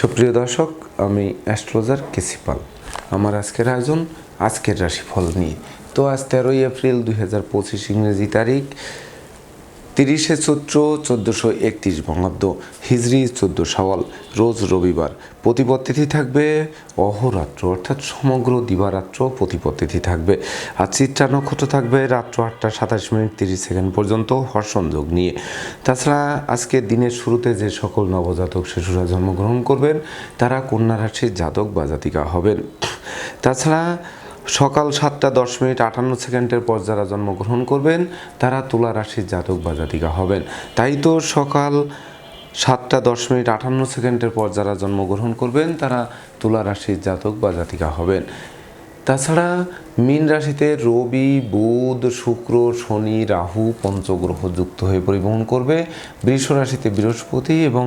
সুপ্রিয় দর্শক, আমি অ্যাস্ট্রোলজার কেসিপাল আমার আজকের আয়োজন, আজকের রাশিফল নিয়ে। তো আজ তেরোই এপ্রিল দুই হাজার পঁচিশ ইংরেজি তারিখ। তিরিশে চৈত্র চোদ্দোশো একত্রিশ বঙ্গাব্দ হিজড়ি চোদ্দ সওয়াল, রোজ রবিবার প্রতিপদ তিথি থাকবে, অহরাত্র অর্থাৎ সমগ্র দিবারাত্র প্রতিপদ তিথি থাকবে। আর চিত্রা নক্ষত্র থাকবে রাত্র আটটা সাতাশ মিনিট তিরিশ সেকেন্ড পর্যন্ত হর্ষণযোগ নিয়ে। তাছাড়া আজকে দিনের শুরুতে যে সকল নবজাতক শিশুরা জন্মগ্রহণ করবেন, তারা কন্যা রাশির জাতক বা জাতিকা হবেন। তাছাড়া সকাল সাতটা দশ মিনিট আটান্ন সেকেন্ডের পর যারা জন্মগ্রহণ করবেন, তারা তুলা রাশির জাতক বা জাতিকা হবেন। তাই তো সকাল সাতটা দশ মিনিট আটান্ন সেকেন্ডের পর যারা জন্মগ্রহণ করবেন, তারা তুলা রাশির জাতক বা জাতিকা হবেন। তাছাড়া মীন রাশিতে রবি, বুধ, শুক্র, শনি, রাহু পঞ্চগ্রহ যুক্ত হয়ে পরিবহন করবে। বৃষ রাশিতে বৃহস্পতি এবং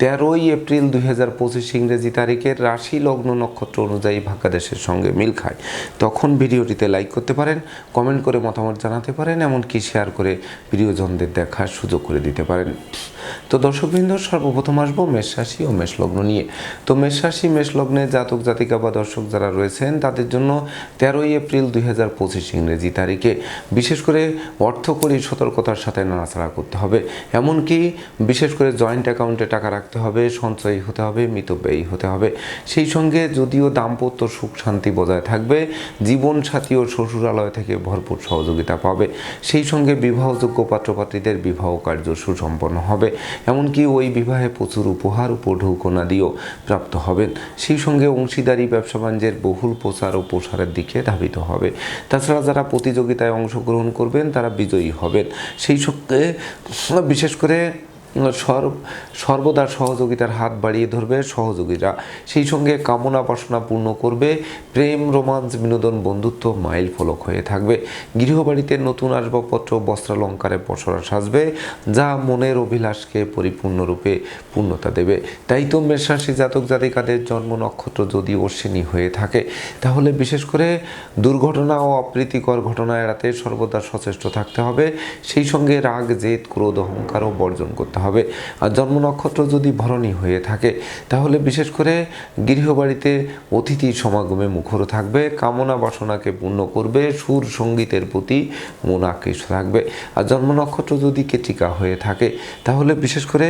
তেরোই এপ্রিল দুই হাজার পঁচিশ ইংরেজি তারিখের রাশি লগ্ন নক্ষত্র অনুযায়ী ভাগ্যাদেশের সঙ্গে মিল খায়। তখন ভিডিওটিতে লাইক করতে পারেন কমেন্ট করে মতামত জানাতে পারেন, এমনকি শেয়ার করে প্রিয়জনদের দেখার সুযোগ করে দিতে পারেন। তো দর্শকবৃন্দ, সর্বপ্রথম আসব মেষ রাশি ও মেষ লগ্ন নিয়ে। তো মেষ রাশি, মেষ লগ্নে জাতক, জাতিকা বা দর্শক যারা রয়েছেন, তাদের জন্য তেরোই এপ্রিল দুই হাজার পঁচিশ ইংরেজি তারিখে বিশেষ করে অর্থকরী সতর্কতার সাথে নাড়াচাড়া করতে হবে। এমনকি বিশেষ করে জয়েন্ট অ্যাকাউন্টে টাকা রাখতে হবে, সঞ্চয়ী হতে হবে, মিতব্যয়ী হতে হবে। সেই সঙ্গে যদিও দাম্পত্য সুখ শান্তি বজায় থাকবে জীবন সাথী ও শ্বশুরালয় থেকে ভরপুর সহযোগিতা পাবে। সেই সঙ্গে বিবাহযোগ্য পাত্রপাত্রীদের বিবাহ কার্য সুসম্পন্ন হবে। এমনকি ওই বিবাহে প্রচুর উপহার উপঢৌকনাদিও প্রাপ্ত হবেন। সেই সঙ্গে অংশীদারি, ব্যবসা বাণিজ্যের বহুল প্রচার ও প্রসারের দিকে ধাবিত হবে। তাছাড়া যারা প্রতিযোগিতায় অংশগ্রহণ করবেন, তারা বিজয়ী হবেন। সেই সঙ্গে বিশেষ করে সর্বদা সহযোগিতার হাত বাড়িয়ে ধরবে সহযোগীরা। সেই সঙ্গে কামনা বাসনা পূর্ণ করবে, প্রেম, রোমাঞ্চ, বিনোদন, বন্ধুত্ব মাইল ফলক হয়ে থাকবে। গৃহবাড়িতে নতুন আসবাবপত্র, বস্ত্রালঙ্কারে পসরা সাজবে, যা মনের অভিলাষকে পরিপূর্ণরূপে পূর্ণতা দেবে। তাই তো মেষরাশি জাতক জাতিকাদের জন্ম নক্ষত্র যদি অশ্বিনী হয়ে থাকে, তাহলে বিশেষ করে দুর্ঘটনা ও অপ্রীতিকর ঘটনা এড়াতে সর্বদা সচেষ্ট থাকতে হবে। সেই সঙ্গে রাগ, জেদ, ক্রোধ, অহংকারও বর্জন করতে হবে আর জন্ম নক্ষত্র যদি ভরণী হয়ে থাকে, তাহলে বিশেষ করে গৃহবাড়িতে অতিথি সমাগমে মুখর থাকবে, কামনা বাসনাকে পূর্ণ করবে, সুর সঙ্গীতের প্রতি মন আকৃষ্ট থাকবে। আর জন্ম নক্ষত্র যদি কেটিকা হয়ে থাকে, তাহলে বিশেষ করে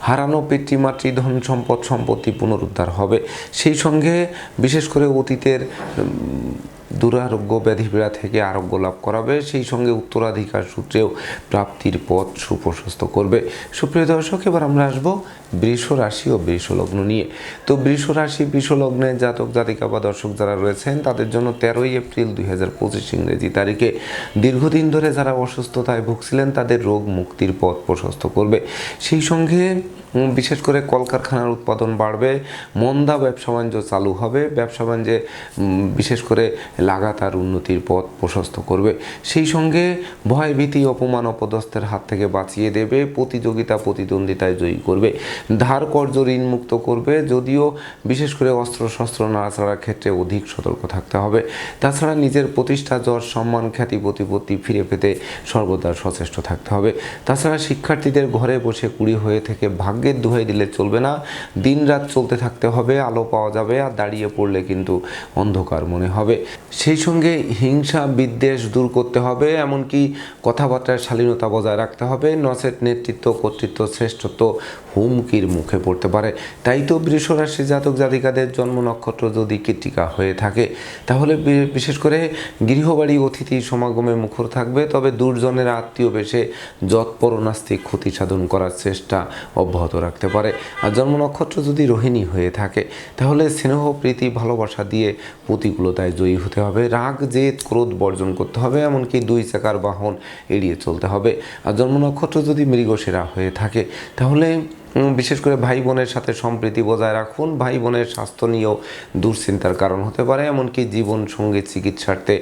হারানো পিতৃমাতৃ ধন সম্পদ, সম্পত্তি পুনরুদ্ধার হবে। সেই সঙ্গে বিশেষ করে অতীতের দুরারোগ্য ব্যাধিপীড়া থেকে আরোগ্য লাভ করাবে। সেই সঙ্গে উত্তরাধিকার সূত্রেও প্রাপ্তির পথ সুপ্রশস্ত করবে। সুপ্রিয় দর্শক, এবার আমরা আসব বৃষ রাশি ও বৃষ লগ্ন নিয়ে। তো বৃষ রাশি, বৃষ লগ্নে জাতক, জাতিকা বা দর্শক যারা রয়েছেন, তাদের জন্য তেরোই এপ্রিল দুই হাজার পঁচিশ ইংরেজি তারিখে। দীর্ঘদিন ধরে যারা অসুস্থতায় ভুগছিলেন, তাদের রোগ মুক্তির পথ প্রশস্ত করবে। সেই সঙ্গে বিশেষ করে কলকারখানার উৎপাদন বাড়বে। মন্দা ব্যবসা বাণিজ্য চালু হবে। ব্যবসা বাণিজ্যে বিশেষ করে লাগাতার উন্নতির পথ প্রশস্ত করবে। সেই সঙ্গে ভয় ভীতি অপমান, অপদস্থের হাত থেকে বাঁচিয়ে দেবে, প্রতিযোগিতা, প্রতিদ্বন্দ্বিতায় জয়ী করবে। ধার কর্য ঋণ মুক্ত করবে, যদিও বিশেষ করে অস্ত্র, শস্ত্র নাড়াচাড়ার ক্ষেত্রে অধিক সতর্ক থাকতে হবে। তাছাড়া নিজের প্রতিষ্ঠা যশ সম্মান, খ্যাতি, প্রতিপত্তি ফিরে পেতে সর্বদা সচেষ্ট থাকতে হবে। তাছাড়া শিক্ষার্থীদের ঘরে বসে কুড়ি হয়ে থেকে ভাগ্যের দোহাই দিলে চলবে না। দিন রাত চলতে থাকতে হবে, আলো পাওয়া যাবে, আর দাঁড়িয়ে পড়লে কিন্তু অন্ধকার মনে হবে। সেই সঙ্গে হিংসা বিদ্বেষ দূর করতে হবে, এমনকি কথাবার্তার শালীনতা বজায় রাখতে হবে। নচেত নেতৃত্ব, কর্তৃত্ব, শ্রেষ্ঠত্ব হুমকির মুখে পড়তে পারে। তাই তো বৃষরাশি জাতক জাতিকাদের জন্ম নক্ষত্র যদি কীর্তিকা হয়ে থাকে, তাহলে বিশেষ করে গৃহবাড়ি অতিথি সমাগমে মুখর থাকবে। তবে দুর্জনের আত্মীয় বেশে যৎপরনাস্তিক ক্ষতি সাধন করার চেষ্টা অব্যাহত রাখতে পারে। আর জন্ম নক্ষত্র যদি রোহিণী হয়ে থাকে, তাহলে স্নেহ, প্রীতি, ভালোবাসা দিয়ে প্রতিকূলতায় জয়ী হতে হবে। রাগ, জেদ, ক্রোধ বর্জন করতে হবে, এমনকি দুই চাকার বাহন এড়িয়ে চলতে হবে। আর জন্ম নক্ষত্র যদি মৃগশিরা হয়ে থাকে, তাহলে বিশেষ করে ভাই বোনের সাথে সম্প্রীতি বজায় রাখুন। ভাই বোনের স্বাস্থ্য নিয়েও দুশ্চিন্তার কারণ হতে পারে, এমনকি জীবন সঙ্গী চিকিৎসার্থে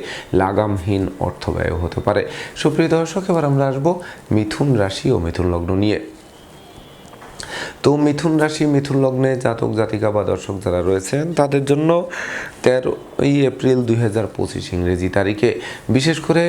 লাগামহীন অর্থ ব্যয় হতে পারে। সুপ্রিয় দর্শক, এবার আমরা আসব মিথুন রাশি ও মিথুন লগ্ন নিয়ে। তো মিথুন রাশি, মিথুন লগ্নে জাতক, জাতিকা বা দর্শক যারা রয়েছেন, তাদের জন্য তেরোই এপ্রিল দুই হাজার পঁচিশ ইংরেজি তারিখে। বিশেষ করে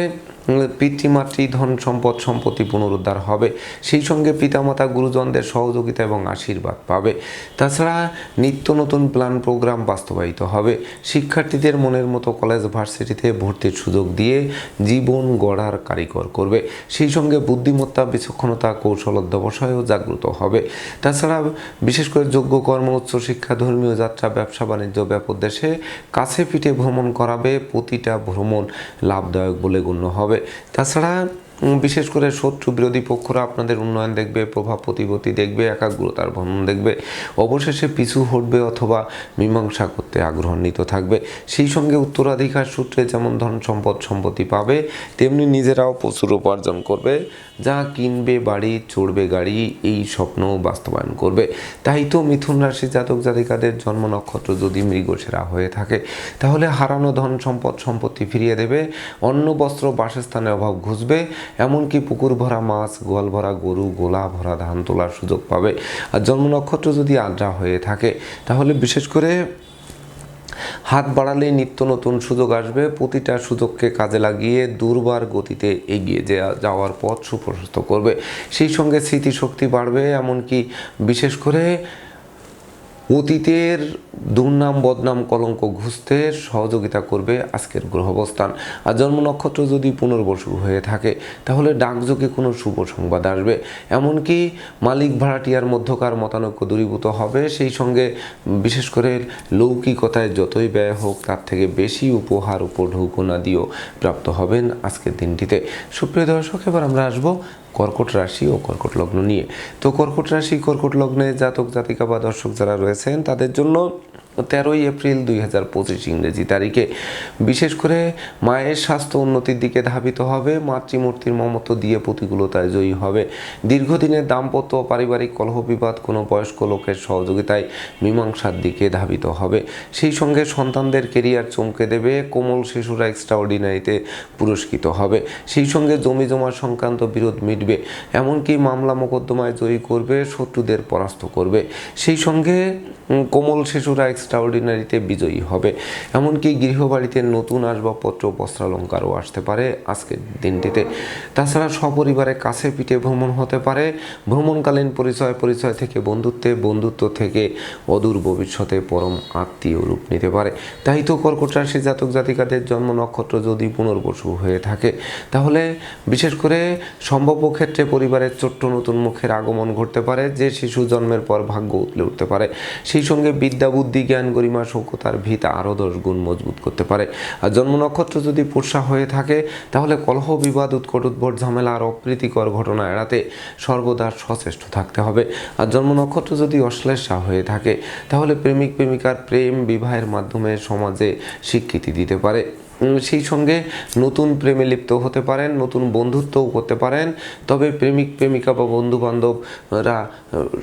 পিতৃমাতৃ ধন সম্পদ সম্পত্তি পুনরুদ্ধার হবে। সেই সঙ্গে পিতামাতা, গুরুজনদের সহযোগিতা এবং আশীর্বাদ পাবে। তাছাড়া নিত্য নতুন প্ল্যান প্রোগ্রাম বাস্তবায়িত হবে। শিক্ষার্থীদের মনের মতো কলেজ ভার্সিটিতে ভর্তির সুযোগ দিয়ে জীবন গড়ার কারিগর করবে। সেই সঙ্গে বুদ্ধিমত্তা, বিচক্ষণতা, কৌশল অধ্যবসায়ও জাগ্রত হবে। তাছাড়া বিশেষ করে যোগ্য কর্ম উচ্চশিক্ষা ধর্মীয় যাত্রা, ব্যবসা বাণিজ্য, ব্যাপক দেশে কাছে পিঠে ভ্রমণ করাবে প্রতিটা ভ্রমণ লাভদায়ক বলে গণ্য হবে। তাছাড়া বিশেষ করে শত্রু বিরোধী পক্ষরা আপনাদের উন্নয়ন দেখবে, প্রভাব প্রতিপত্তি দেখবে, একাগ্রতার ভ্রমণ দেখবে, অবশেষে পিছু হটবে অথবা মীমাংসা করতে আগ্রহান্বিত থাকবে। সেই সঙ্গে উত্তরাধিকার সূত্রে যেমন ধন সম্পদ, সম্পত্তি পাবে, তেমনি নিজেরাও প্রচুর উপার্জন করবে। যা কিনবে বাড়ি, চড়বে গাড়ি, এই স্বপ্ন বাস্তবায়ন করবে। তাই তো মিথুন রাশি জাতক জাতিকাদের জন্ম নক্ষত্র যদি মৃগসেরা হয়ে থাকে, তাহলে হারানো ধন সম্পদ সম্পত্তি ফিরিয়ে দেবে, অন্ন, বস্ত্র, বাসস্থানের অভাব ঘুষবে, এমনকি পুকুর ভরা মাছ, গোয়াল ভরা গরু, গোলা ভরা ধান তোলার সুযোগ পাবে। আর জন্ম নক্ষত্র যদি আদ্রা হয়ে থাকে, তাহলে বিশেষ করে হাত বাড়ালে নিত্য নতুন সুযোগ আসবে। প্রতিটা সুযোগকে কাজে লাগিয়ে দুর্বার গতিতে এগিয়ে যাওয়া যাওয়ার পথ সুপ্রশস্ত করবে। সেই সঙ্গে স্মৃতিশক্তি বাড়বে, এমনকি বিশেষ করে অতীতের দুর্নাম, বদনাম, কলঙ্ক ঘুষতে সহযোগিতা করবে আজকের গ্রহ অবস্থান আর জন্ম নক্ষত্র যদি পুনর্বসু হয়ে থাকে, তাহলে ডাকযোগে কোনো শুভ সংবাদ আসবে। এমনকি মালিক ভাড়াটিয়ার মধ্যকার মতানৈক্য দূরীভূত হবে। সেই সঙ্গে বিশেষ করে লৌকিকতায় যতই ব্যয় হোক, তার থেকে বেশি উপহার উপঢৌকনা দিয়েও প্রাপ্ত হবেন আজকের দিনটিতে। সুপ্রিয় দর্শক, এবার আমরা আসব কর্কট রাশি ও কর্কট লগ্ন নিয়ে। তো কর্কট রাশি, কর্কট লগ্নে জাতক, জাতিকা বা দর্শক যারা রয়েছেন, তাদের জন্য তেরোই এপ্রিল দুই হাজার পঁচিশ ইংরেজি তারিখে। বিশেষ করে মায়ের স্বাস্থ্য উন্নতির দিকে ধাবিত হবে, মাতৃমূর্তির মমত্ব দিয়ে প্রতিকূলতায় জয়ী হবে। দীর্ঘদিনের দাম্পত্য পারিবারিক কলহ বিবাদ কোনো বয়স্ক লোকের সহযোগিতায় মীমাংসার দিকে ধাবিত হবে। সেই সঙ্গে সন্তানদের কেরিয়ার চমকে দেবে, কোমল শিশুরা এক্সট্রাঅর্ডিনারিতে পুরস্কৃত হবে। সেই সঙ্গে জমি জমা সংক্রান্ত বিরোধ মিটবে, এমনকি মামলা মোকদ্দমায় জয়ী করবে, শত্রুদের পরাস্ত করবে। সেই সঙ্গে কোমল শিশুরা এক্সট্রাঅর্ডিনারিতে বিজয়ী হবে। এমনকি গৃহবাড়িতে নতুন আসবাবপত্র, বস্ত্রালঙ্কারও আসতে পারে আজকের দিনটিতে। তাছাড়া সপরিবারে কাছে পিঠে ভ্রমণ হতে পারে। ভ্রমণকালীন পরিচয় পরিচয় থেকে বন্ধুত্বে, বন্ধুত্ব থেকে অদূর ভবিষ্যতে পরম আত্মীয় রূপ নিতে পারে। তাই তো কর্কট রাশি জাতক জাতিকাদের জন্ম নক্ষত্র যদি পুনর্বসু হয়ে থাকে, তাহলে বিশেষ করে সম্ভাব্য ক্ষেত্রে পরিবারের ছোট্ট নতুন মুখের আগমন ঘটতে পারে। যে শিশু জন্মের পর ভাগ্য উতলে উঠতে পারে। সেই সঙ্গে বিদ্যা, বুদ্ধি জ্ঞান গরিমা সভ্যতার ভিত আরও দশ গুণ মজবুত করতে পারে। আর জন্ম নক্ষত্র যদি পোষা হয়ে থাকে, তাহলে কলহ, বিবাদ, উৎকট, উদ্ভট, ঝামেলা আর অপ্রীতিকর ঘটনা এড়াতে সর্বদা সচেষ্ট থাকতে হবে। আর জন্ম নক্ষত্র যদি অশ্লেষা হয়ে থাকে, তাহলে প্রেমিক, প্রেমিকার প্রেম, বিবাহের মাধ্যমে সমাজে স্বীকৃতি দিতে পারে। সেই সঙ্গে নতুন প্রেমে লিপ্ত হতে পারেন, নতুন বন্ধুত্বও করতে পারেন। তবে প্রেমিক, প্রেমিকা বা বন্ধু বান্ধবরা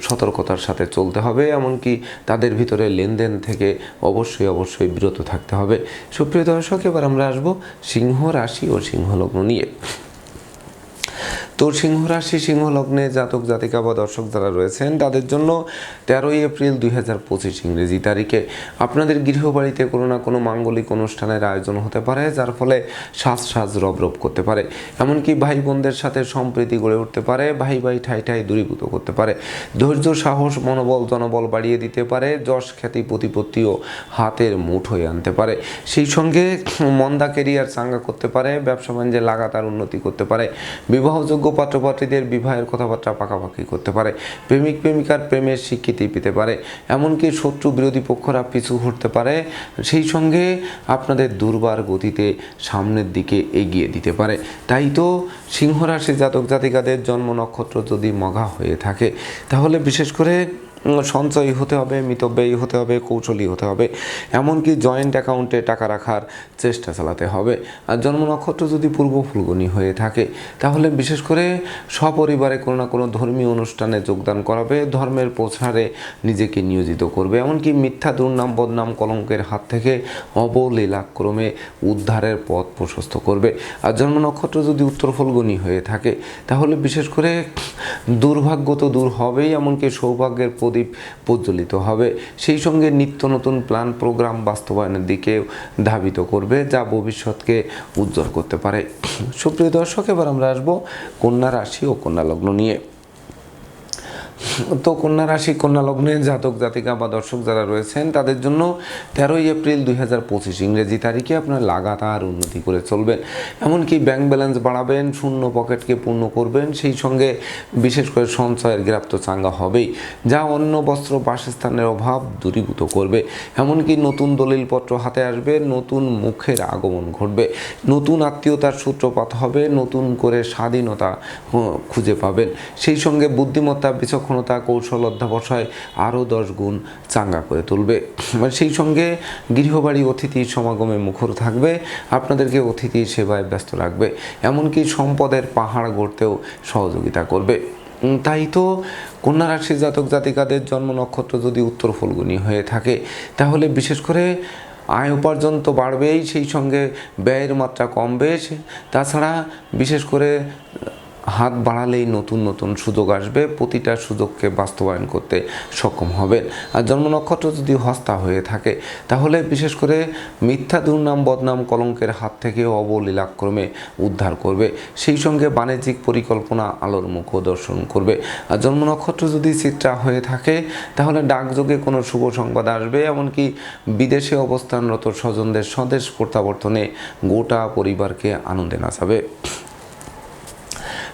সতর্কতার সাথে চলতে হবে, এমনকি তাদের ভিতরে লেনদেন থেকে অবশ্যই অবশ্যই বিরত থাকতে হবে। সুপ্রিয় দর্শক, এবার আমরা আসব সিংহ রাশি ও সিংহলগ্ন নিয়ে। তো সিংহ রাশি, সিংহ লগ্নে জাতক, জাতিকা বা দর্শক যারা রয়েছেন, তাদের জন্য তেরোই এপ্রিল দুই হাজার পঁচিশ ইংরেজি তারিখে আপনাদের গৃহবাড়িতে কোনো না কোনো মাঙ্গলিক অনুষ্ঠানের আয়োজন হতে পারে, যার ফলে সাজ সাজ রব রব করতে পারে। এমনকি ভাই বোনদের সাথে সম্প্রীতি গড়ে উঠতে পারে ভাই ভাই ঠাই ঠাই দূরীভূত করতে পারে। ধৈর্য, সাহস, মনোবল, জনবল বাড়িয়ে দিতে পারে, যশ, খ্যাতি, প্রতিপত্তিও হাতের মুঠোয় আনতে পারে। সেই সঙ্গে মন্দা কেরিয়ার চাঙ্গা করতে পারে, ব্যবসা বাণিজ্যে লাগাতার উন্নতি করতে পারে। বিবাহযোগ্য পাত্রপাত্রীদের বিবাহের কথাবার্তা পাকাপাকি করতে পারে, প্রেমিক প্রেমিকার প্রেমের স্বীকৃতি পেতে পারে, এমনকি শত্রু বিরোধী পক্ষরা পিছু হটতে পারে, সেই সঙ্গে আপনাদের দুর্বার গতিতে সামনের দিকে এগিয়ে দিতে পারে। তাই তো সিংহরাশি জাতক জাতিকাদের জন্ম নক্ষত্র যদি মঘা হয়ে থাকে, তাহলে বিশেষ করে সঞ্চয়ী হতে হবে, মিতব্যয়ী হতে হবে, কৌশলী হতে হবে। এমনকি জয়েন্ট অ্যাকাউন্টে টাকা রাখার চেষ্টা চালাতে হবে। আর জন্ম নক্ষত্র যদি পূর্ব ফুলগুনি হয়ে থাকে, তাহলে বিশেষ করে সপরিবারে কোনো না কোনো ধর্মীয় অনুষ্ঠানে যোগদান করাবে, ধর্মের প্রচারে নিজেকে নিয়োজিত করবে। এমনকি মিথ্যা দুর্নাম, বদনাম, কলঙ্কের হাত থেকে অবলীলাক্রমে উদ্ধারের পথ প্রশস্ত করবে। আর জন্ম নক্ষত্র যদি উত্তর ফলগুনি হয়ে থাকে, তাহলে বিশেষ করে দুর্ভাগ্য তো দূর হবেই, এমনকি সৌভাগ্যের প্রদীপ প্রজ্বলিত হবে। সেই সঙ্গে নিত্য নতুন প্ল্যান প্রোগ্রাম বাস্তবায়নের দিকে ধাবিত করবে, যা ভবিষ্যৎকে উজ্জ্বল করতে পারে। সুপ্রিয় দর্শক, এবার আমরা আসব কন্যা রাশি ও কন্যা লগ্ন নিয়ে। তো কন্যা রাশি, কন্যা লগ্নে জাতক, জাতিকা বা দর্শক যারা রয়েছেন, তাদের জন্য তেরোই এপ্রিল দুই হাজার পঁচিশ ইংরেজি তারিখে আপনার লাগাতার উন্নতি করে চলবেন। এমনকি ব্যাংক ব্যালেন্স বাড়াবেন, শূন্য পকেটকে পূর্ণ করবেন, সেই সঙ্গে বিশেষ করে সঞ্চয়ের গ্রাপ্ত চাঙ্গা হবেই, যা অন্য বস্ত্র বাসস্থানের অভাব দূরীভূত করবে। এমনকি নতুন দলিলপত্র হাতে আসবে, নতুন মুখের আগমন ঘটবে, নতুন আত্মীয়তার সূত্রপাত হবে, নতুন করে স্বাধীনতা খুঁজে পাবেন। সেই সঙ্গে বুদ্ধিমত্তা বিচক্ষণতা কৌশল অধ্যাবসায় আরও দশ গুণ চাঙ্গা করে তুলবে। মানে সেই সঙ্গে গৃহবাড়ি অতিথির সমাগমে মুখর থাকবে, আপনাদেরকে অতিথি সেবায় ব্যস্ত রাখবে, এমনকি সম্পদের পাহাড় গড়তেও সহযোগিতা করবে। তাই তো কন্যা রাশির জাতক জাতিকাদের জন্ম নক্ষত্র যদি উত্তর ফলগুনি হয়ে থাকে, তাহলে বিশেষ করে আয় উপার্জন তো বাড়বেই, সেই সঙ্গে ব্যয়ের মাত্রা কমবে। তাছাড়া বিশেষ করে হাত বাড়ালেই নতুন নতুন সুযোগ আসবে, প্রতিটা সুযোগকে বাস্তবায়ন করতে সক্ষম হবেন। আর জন্ম নক্ষত্র যদি হস্তা হয়ে থাকে, তাহলে বিশেষ করে মিথ্যা দুর্নাম, বদনাম কলঙ্কের হাত থেকে অবলীলাক্রমে উদ্ধার করবে। সেই সঙ্গে বাণিজ্যিক পরিকল্পনা আলোর মুখ দর্শন করবে। আর জন্ম নক্ষত্র যদি চিত্রা হয়ে থাকে, তাহলে ডাকযোগে কোনো শুভ সংবাদ আসবে। এমনকি বিদেশে অবস্থানরত স্বজনদের স্বদেশ প্রত্যাবর্তনে গোটা পরিবারকে আনন্দে নাচাবে।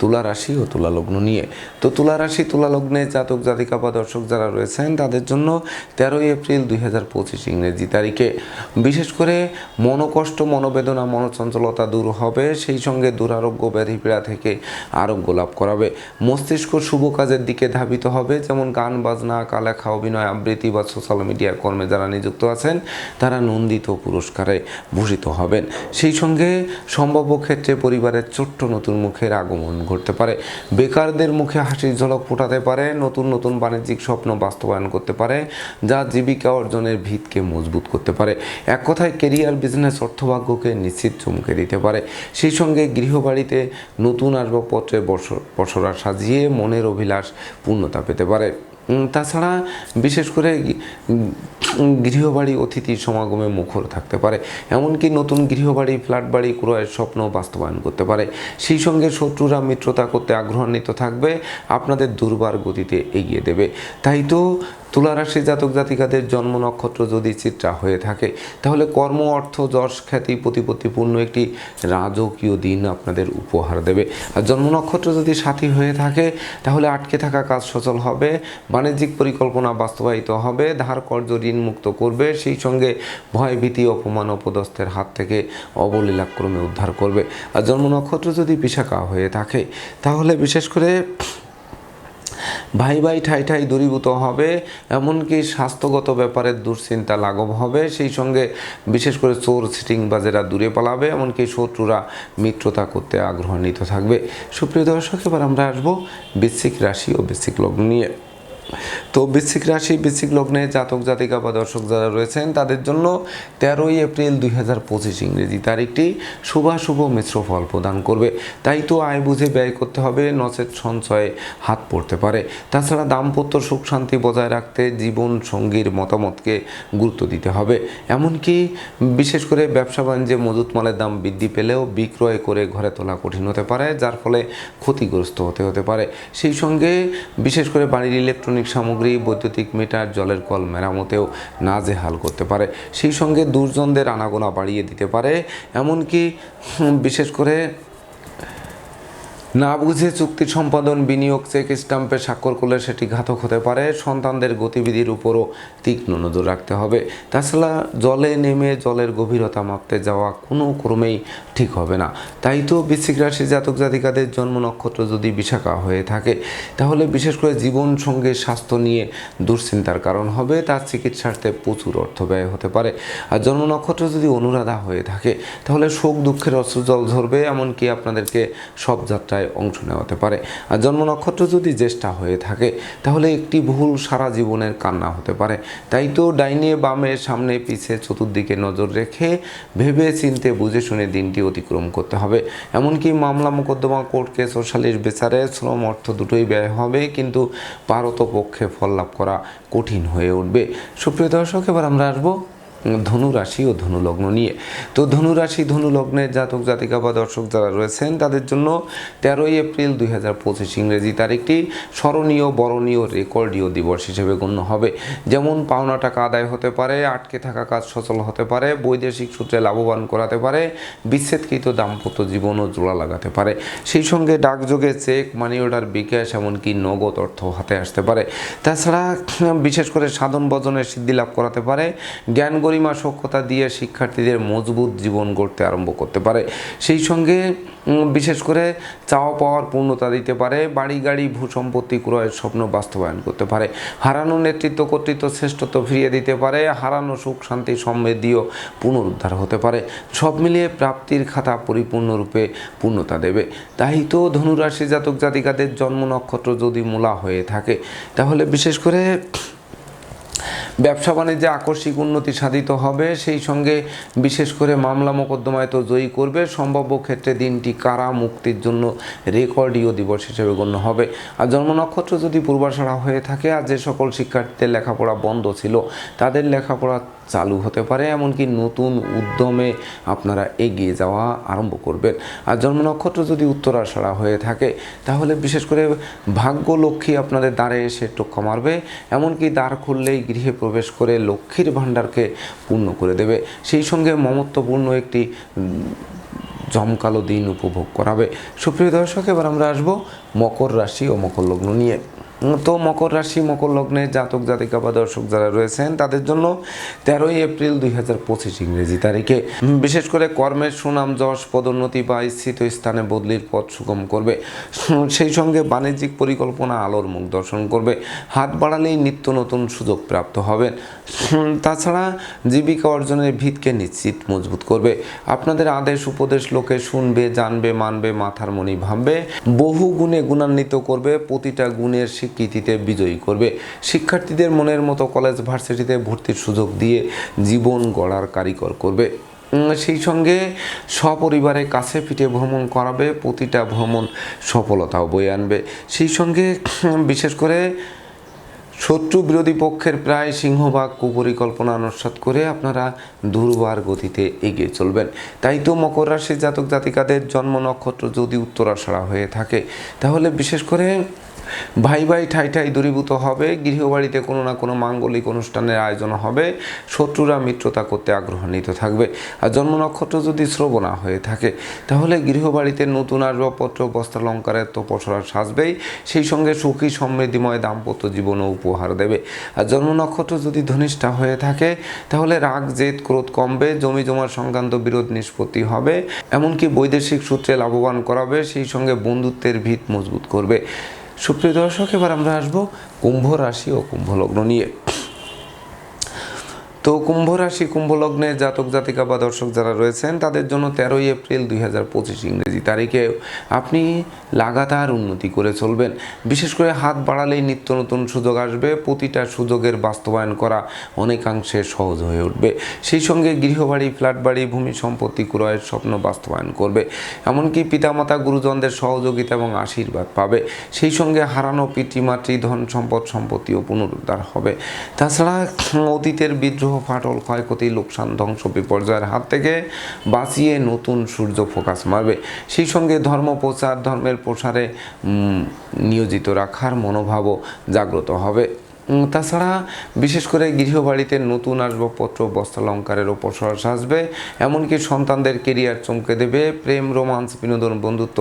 তুলা রাশি ও তুলা লগ্ন নিয়ে। তো তুলা রাশি, তুলা লগ্নে জাতক, জাতিকা বা দর্শক যারা রয়েছেন, তাদের জন্য তেরোই এপ্রিল দুই হাজার পঁচিশ ইংরেজি তারিখে। বিশেষ করে মনোকষ্ট, মনোবেদনা, মনোচঞ্চলতা দূর হবে, সেই সঙ্গে দুরারোগ্য ব্যাধি পীড়া থেকে আরোগ্য লাভ করাবে। মস্তিষ্ক শুভ কাজের দিকে ধাবিত হবে, যেমন গান, বাজনা, কালেখা, অভিনয়, আবৃত্তি বা সোশ্যাল মিডিয়ার কর্মে যারা নিযুক্ত আছেন, তারা নন্দিত পুরস্কারে ভূষিত হবেন। সেই সঙ্গে সম্ভাব্য ক্ষেত্রে পরিবারের ছোট্ট নতুন মুখের আগমন ঘটতে পারে। বেকারদের মুখে হাসির ঝলক ফোটাতে পারে, নতুন নতুন বাণিজ্যিক স্বপ্ন বাস্তবায়ন করতে পারে, যা জীবিকা অর্জনের ভিতকে মজবুত করতে পারে। এক কথায়, কেরিয়ার, বিজনেস, অর্থভাগ্যকে নিশ্চিত চমকে দিতে পারে। সেই সঙ্গে গৃহবাড়িতে নতুন আসবাবপত্রে বসর সাজিয়ে মনের অভিলাষ পূর্ণতা পেতে পারে। তাছাড়া বিশেষ করে গৃহবাড়ি অতিথি সমাগমে মুখর থাকতে পারে। এমনকি নতুন গৃহবাড়ি, ফ্ল্যাট বাড়ি ক্রয়ের স্বপ্ন বাস্তবায়ন করতে পারে। সেই সঙ্গে শত্রুরা মিত্রতা করতে আগ্রহান্বিত থাকবে, আপনাদের দুর্বার গতিতে এগিয়ে দেবে। তাই তো তুলারাশি জাতক জাতিকাদের জন্ম নক্ষত্র যদি চিত্রা হয়ে থাকে, তাহলে কর্ম, অর্থ, যশ, খ্যাতি, প্রতিপত্তিপূর্ণ একটি রাজকীয় দিন আপনাদের উপহার দেবে। আর জন্ম নক্ষত্র যদি সাথী হয়ে থাকে, তাহলে আটকে থাকা কাজ সচল হবে, বাণিজ্যিক পরিকল্পনা বাস্তবায়িত হবে, ধার কর্য ঋণ মুক্ত করবে, সেই সঙ্গে ভয়, ভীতি, অপমান, অপদস্থের হাত থেকে অবলীলাক্রমে উদ্ধার করবে। আর জন্ম নক্ষত্র যদি বিশাখা হয়ে থাকে, তাহলে বিশেষ করে ভাই ভাই ঠাই ঠাই দূরীভূত হবে, এমনকি স্বাস্থ্যগত ব্যাপারে দুশ্চিন্তা লাঘব হবে। সেই সঙ্গে বিশেষ করে চোর সিটিং বাজেরা দূরে পালাবে, এমনকি শত্রুরা মিত্রতা করতে আগ্রহান্বিত থাকবে। সুপ্রিয় দর্শক, এবার আমরা আসব বৃশ্চিক রাশি ও বৃশ্চিক লগ্ন নিয়ে। তো বৃশ্চিক রাশি, বৃশ্চিক লগ্নে জাতক, জাতিকা বা দর্শক যারা রয়েছেন, তাদের জন্য তেরোই এপ্রিল দুই হাজার পঁচিশ ইংরেজি তারিখটি শুভাশুভ মিশ্র ফল প্রদান করবে। তাই তো আয় বুঝে ব্যয় করতে হবে নচেত সঞ্চয়ে হাত পড়তে পারে। তাছাড়া দাম্পত্য সুখ শান্তি বজায় রাখতে জীবন সঙ্গীর মতামতকে গুরুত্ব দিতে হবে। এমনকি বিশেষ করে ব্যবসা বাণিজ্যে মজুত মালের দাম বৃদ্ধি পেলেও বিক্রয় করে ঘরে তোলা কঠিন হতে পারে, যার ফলে ক্ষতিগ্রস্ত হতে হতে পারে। সেই সঙ্গে বিশেষ করে বাড়ির ইলেকট্রনিক সামগ্রী, বৈদ্যুতিক মিটার, জলের কল মেরামতেও নাজেহাল করতে পারে। সেই সঙ্গে দুর্জনদের আনাগোনা বাড়িয়ে দিতে পারে। এমনকি বিশেষ করে না বুঝে চুক্তি সম্পাদন, বিনিয়োগ, চেক স্টাম্পে স্বাক্ষর করলে সেটি ঘাতক হতে পারে। সন্তানদের গতিবিধির উপরও তীক্ষ্ণ নজর রাখতে হবে। তাছাড়া জলে নেমে জলের গভীরতা মাপতে যাওয়া কোনো ক্রমেই ঠিক হবে না। তাই তো বৃশ্চিক রাশি জাতক জাতিকাদের জন্ম নক্ষত্র যদি বিশাখা হয়ে থাকে, তাহলে বিশেষ করে জীবন সঙ্গে স্বাস্থ্য নিয়ে দুশ্চিন্তার কারণ হবে। তার চিকিৎসার্থে প্রচুর অর্থ ব্যয় হতে পারে। আর জন্ম নক্ষত্র যদি অনুরাধা হয়ে থাকে, তাহলে শোক, দুঃখের অশ্রুজল ঝরবে। এমনকি আপনাদেরকে সব যাত্রায় অংশ নেওয়াতে পারে। আর জন্ম নক্ষত্র যদি জ্যেষ্ঠা হয়ে থাকে, তাহলে একটি ভুল সারা জীবনের কান্না হতে পারে। তাই তো ডাইনে বামে সামনে পিছে চতুর্দিকে নজর রেখে ভেবে চিনতে বুঝে শুনে দিনটি অতিক্রম করতে হবে। এমনকি মামলা মোকদ্দমা, কোর্ট কেস ও সালিশ বিচারে শ্রম অর্থ দুটোই ব্যয় হবে, কিন্তু পারত পক্ষে ফল লাভ করা কঠিন হয়ে উঠবে। সুপ্রিয় দর্শক, এবার আমরা আসব ধনু রাশি ও ধনু লগ্ন নিয়ে। তো ধনু রাশি ধনু লগ্নের জাতক, জাতিকা বা দর্শক যারা রয়েছেন, তাদের জন্য তেরোই এপ্রিল দুই হাজার পঁচিশ ইংরেজি তারিখটি স্মরণীয়, বরণীয়, রেকর্ডীয় দিবস হিসেবে গণ্য হবে। যেমন পাওনা টাকা আদায় হতে পারে, আটকে থাকা কাজ সচল হতে পারে, বৈদেশিক সূত্রে লাভবান করাতে পারে, বিচ্ছেদকৃত দাম্পত্য জীবনও জোড়া লাগাতে পারে। সেই সঙ্গে ডাকযোগে চেক, মানি অর্ডার, বিকাশ, এমনকি নগদ অর্থ হাতে আসতে পারে। তাছাড়া, বিশেষ করে সাধন বজনের সিদ্ধি লাভ করাতে পারে জ্ঞান গরিমা সক্ষতা দিয়ে শিক্ষার্থীদের মজবুত জীবন গড়তে আরম্ভ করতে পারে। সেই সঙ্গে বিশেষ করে চাওয়া পাওয়ার পূর্ণতা দিতে পারে, বাড়ি গাড়ি ভূসম্পত্তি ক্রয়ের স্বপ্ন বাস্তবায়ন করতে পারে, হারানো নেতৃত্ব কর্তৃত্ব শ্রেষ্ঠত্ব ফিরিয়ে দিতে পারে, হারানো সুখ, শান্তি সমৃদ্ধিও পুনরুদ্ধার হতে পারে। সব মিলিয়ে প্রাপ্তির খাতা পরিপূর্ণরূপে পূর্ণতা দেবে। তাই তো ধনুরাশি জাতক জাতিকাদের জন্ম নক্ষত্র যদি মূলা হয়ে থাকে, তাহলে বিশেষ করে ব্যবসা বাণিজ্যে আকস্মিক উন্নতি সাধিত হবে, সেই সঙ্গে বিশেষ করে মামলা মোকদ্দমায় তো জয়ী করবে। সম্ভাব্য ক্ষেত্রে দিনটি কারা মুক্তির জন্য রেকর্ডীয় দিবস হিসেবে গণ্য হবে। আর জন্ম নক্ষত্র যদি পূর্বাশাড়া হয়ে থাকে, আর যে সকল শিক্ষার্থীদের লেখাপড়া বন্ধ ছিল, তাদের লেখাপড়া চালু হতে পারে, এমনকি নতুন উদ্যমে আপনারা এগিয়ে যাওয়া আরম্ভ করবেন। আর জন্ম নক্ষত্র যদি উত্তরাষাড়া হয়ে থাকে, তাহলে বিশেষ করে ভাগ্য লক্ষ্মী আপনাদের দ্বারে এসে টোক্কা মারবে, এমনকি দ্বার খুললেই গৃহে প্রবেশ করে লক্ষ্মীর ভাণ্ডারকে পূর্ণ করে দেবে। সেই সঙ্গে মমত্বপূর্ণ একটি জমকালো দিন উপভোগ করাবে। সুপ্রিয় দর্শক, এবার আমরা আসব মকর রাশি ও মকর লগ্ন নিয়ে। তো মকর রাশি, মকর লগ্নে জাতক, জাতিকা বা দর্শক যারা রয়েছেন, তাদের জন্য তেরোই এপ্রিল দুই হাজার পঁচিশ ইংরেজি তারিখে। বিশেষ করে কর্মের সুনাম, যশ, পদোন্নতি বা স্থিত স্থানে বদলির পথ সুগম করবে। সেই সঙ্গে বাণিজ্যিক পরিকল্পনা, আলোর মুখ দর্শন করবে। হাত বাড়ালেই নিত্য নতুন সুযোগ প্রাপ্ত হবেন। তাছাড়া জীবিকা অর্জনের ভিতকে নিশ্চিত মজবুত করবে। আপনাদের আদেশ, উপদেশ লোকে শুনবে, জানবে, মানবে, মাথার মনি ভাববে বহু গুণে গুণান্বিত করবে, প্রতিটা গুণের স্বীকৃতিতে বিজয়ী করবে। শিক্ষার্থীদের মনের মতো কলেজ, ভার্সিটিতে ভর্তির সুযোগ দিয়ে জীবন গড়ার কারিগর করবে। সেই সঙ্গে সপরিবারে কাছে পিঠে ভ্রমণ করাবে, প্রতিটা ভ্রমণ সফলতাও বয়ে আনবে। সেই সঙ্গে, বিশেষ করে শত্রু বিরোধী পক্ষের প্রায় সিংহভাগ কুপরিকল্পনা অনুসাদ করে আপনারা দুর্বার গতিতে এগিয়ে চলবেন। তাই তো মকর রাশির জাতক জাতিকাদের জন্ম নক্ষত্র যদি উত্তরাষাড়া হয়ে থাকে, তাহলে বিশেষ করে ভাই ভাই ঠাই ঠাই দূরীভূত হবে, গৃহবাড়িতে কোনো না কোনো মাঙ্গলিক অনুষ্ঠানের আয়োজন হবে, শত্রুরা মিত্রতা করতে আগ্রহান্বিত থাকবে। আর জন্ম নক্ষত্র যদি শ্রবণা হয়ে থাকে, তাহলে গৃহবাড়িতে নতুন আসবাবপত্র বস্ত্রালঙ্কারের তো পসরা সাজবেই, সেই সঙ্গে সুখী, সমৃদ্ধিময় দাম্পত্য জীবনও উপহার দেবে। আর জন্ম নক্ষত্র যদি ধনিষ্ঠা হয়ে থাকে, তাহলে রাগ, জেদ, ক্রোধ কমবে, জমি জমার সংক্রান্ত বিরোধ নিষ্পত্তি হবে। এমনকি বৈদেশিক সূত্রে লাভবান করাবে, সেই সঙ্গে বন্ধুত্বের ভিত মজবুত করবে। সুপ্রিয় দর্শক এবার আমরা আসব কুম্ভ রাশি ও কুম্ভ লগ্ন নিয়ে। তো কুম্ভ রাশি কুম্ভ লগ্নে জাতক, জাতিকা বা দর্শক যারা রয়েছেন, তাদের জন্য তেরোই এপ্রিল দুই হাজার পঁচিশ ইংরেজি তারিখে আপনি লাগাতার উন্নতি করে চলবেন। বিশেষ করে হাত বাড়ালেই নিত্য নতুন সুযোগ আসবে। প্রতিটা সুযোগের বাস্তবায়ন করা অনেকাংশে সহজ হয়ে উঠবে। সেই সঙ্গে গৃহবাড়ি ফ্ল্যাট বাড়ি ভূমি সম্পত্তি ক্রয়ের স্বপ্ন বাস্তবায়ন করবে। এমনকি পিতামাতা, গুরুজনদের সহযোগিতা এবং আশীর্বাদ পাবে। সেই সঙ্গে হারানো পিতৃমাতৃ, ধন সম্পদ, সম্পত্তিও পুনরুদ্ধার হবে। তাছাড়া অতীতের বিদ্রোহ ফাটল ক্ষয়ক্ষতি, লোকসান, ধ্বংস বিপর্যয়ের হাত থেকে বাঁচিয়ে নতুন সূর্য ফোকাস মারবে। সেই সঙ্গে ধর্ম প্রচার, ধর্মের প্রসারে নিয়োজিত রাখার মনোভাবও জাগ্রত হবে। তাছাড়া বিশেষ করে গৃহবাড়িতে নতুন আসবাবপত্র, বস্ত্রালঙ্কারের ওপর সরস আসবে। এমনকি সন্তানদের কেরিয়ার চমকে দেবে। প্রেম রোমান্স বিনোদন, বন্ধুত্ব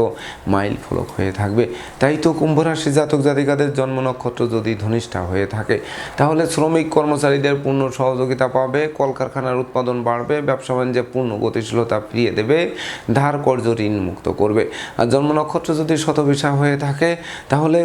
মাইল ফলক হয়ে থাকবে। তাই তো কুম্ভ রাশি জাতক জাতিকাদের জন্ম নক্ষত্র যদি ধনিষ্ঠা হয়ে থাকে, তাহলে শ্রমিক কর্মচারীদের পূর্ণ সহযোগিতা পাবে, কলকারখানার উৎপাদন বাড়বে, ব্যবসা বাণিজ্যে পূর্ণ গতিশীলতা ফিরিয়ে দেবে, ধার কর্য ঋণ মুক্ত করবে। আর জন্ম নক্ষত্র যদি শতবিশা হয়ে থাকে, তাহলে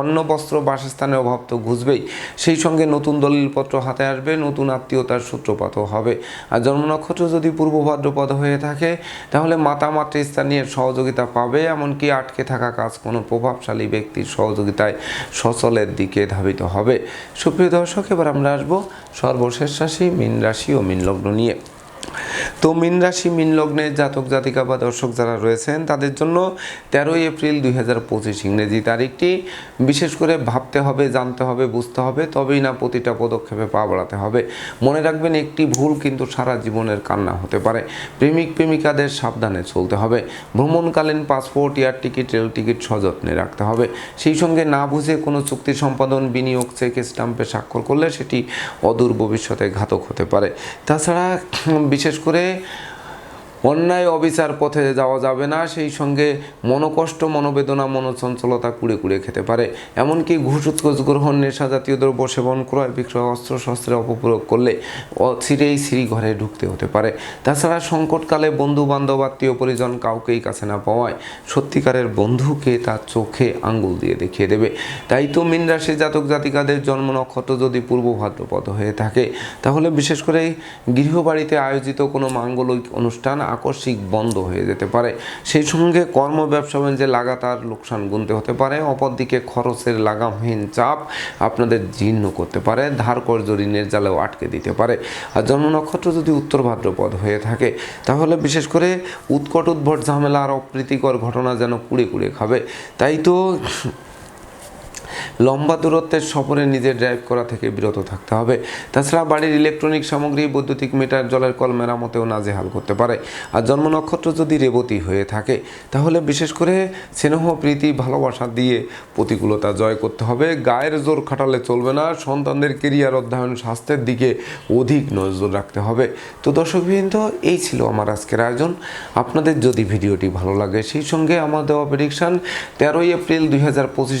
অন্ন, বস্ত্র, বাসস্থানের অভাব তো ঘুষবেই সেই সঙ্গে নতুন দলিলপত্র হাতে আসবে, নতুন আত্মীয়তার সূত্রপাতও হবে। আর জন্ম নক্ষত্র যদি পূর্ব ভাদ্রপদ হয়ে থাকে, তাহলে মাতা মাতৃস্থানীয় সহযোগিতা পাবে, এমনকি আটকে থাকা কাজ কোনো প্রভাবশালী ব্যক্তির সহযোগিতায় সচলের দিকে ধাবিত হবে। সুপ্রিয় দর্শক, এবার আমরা আসব সর্বশেষ রাশি, মীন রাশি ও মীন লগ্ন নিয়ে। তো মীন রাশি, মীন লগ্নের জাতক, জাতিকা বা দর্শক যারা রয়েছেন, তাদের জন্য তেরোই এপ্রিল দুই হাজার পঁচিশ ইংরেজি তারিখটি। বিশেষ করে ভাবতে হবে, জানতে হবে, বুঝতে হবে, তবেই না প্রতিটা পদক্ষেপে পা বাড়াতে হবে। মনে রাখবেন, একটি ভুল কিন্তু সারা জীবনের কান্না হতে পারে। প্রেমিক, প্রেমিকাদের সাবধানে চলতে হবে। ভ্রমণকালীন passport, air ticket, rail ticket সযত্নে রাখতে হবে। সেই সঙ্গে না বুঝে কোনো চুক্তি সম্পাদন, বিনিয়োগ, চেক, স্টাম্পে স্বাক্ষর করলে সেটি অদূর ভবিষ্যতে ঘাতক হতে পারে। তাছাড়া বিশেষ করে অন্যায়, অবিচার পথে যাওয়া যাবে না, সেই সঙ্গে মনোকষ্ট, মনোবেদনা, মনোচঞ্চলতা কুড়ে কুড়ে খেতে পারে। এমনকি ঘুষ, উৎকোচ, গ্রহণ, নেশা জাতীয় দ্রব্য সেবন, ক্রয়, বিক্রয়, অস্ত্র শস্ত্রের অপপ্রয়োগ করলে অচিরেই সিঁড়ি ঘরে ঢুকতে হতে পারে। তাছাড়া সংকটকালে বন্ধু বান্ধব আত্মীয় পরিজন কাউকেই কাছে না পাওয়ায় সত্যিকারের বন্ধুকে তার চোখে আঙ্গুল দিয়ে দেখিয়ে দেবে। তাই তো মীন রাশি জাতক জাতিকাদের জন্ম নক্ষত্র যদি পূর্ব ভাদ্রপদ হয়ে থাকে, তাহলে বিশেষ করে গৃহবাড়িতে আয়োজিত কোনো মাঙ্গলিক অনুষ্ঠান আকস্মিক বন্ধ হয়ে যেতে পারে। সেই সঙ্গে কর্ম ব্যবসা বাণিজ্যে লাগাতার লোকসান গুনতে হতে পারে। অপরদিকে খরচের লাগামহীন চাপ আপনাদের জীর্ণ করতে পারে। ধার কর্য ঋণের জালেও আটকে দিতে পারে। আর জন্ম নক্ষত্র যদি উত্তর ভাদ্রপদ হয়ে থাকে, তাহলে বিশেষ করে উৎকট উদ্ভট ঝামেলা আর অপ্রীতিকর ঘটনা যেন কুড়ে কুড়ে খাবে। তাই তো লম্বা দূরত্বের সফরে নিজে ড্রাইভ করা থেকে বিরত থাকতে হবে। তাছাড়া বাড়ির ইলেকট্রনিক সামগ্রী, বৈদ্যুতিক মিটার জলের কল মেরামতেও নাজেহাল করতে পারে। আর জন্ম নক্ষত্র যদি রেবতী হয়ে থাকে, তাহলে বিশেষ করে স্নেহ, প্রীতি, ভালোবাসা দিয়ে প্রতিকূলতা জয় করতে হবে। গায়ের জোর খাটালে চলবে না। সন্তানদের কেরিয়ার অধ্যয়ন স্বাস্থ্যের দিকে অধিক নজর রাখতে হবে। তো দর্শকবৃন্দ, এই ছিল আমার আজকের আয়োজন। আপনাদের যদি ভিডিওটি ভালো লাগে, সেই সঙ্গে আমার দেওয়া প্রেডিকশান তেরোই এপ্রিল দুই হাজার পঁচিশ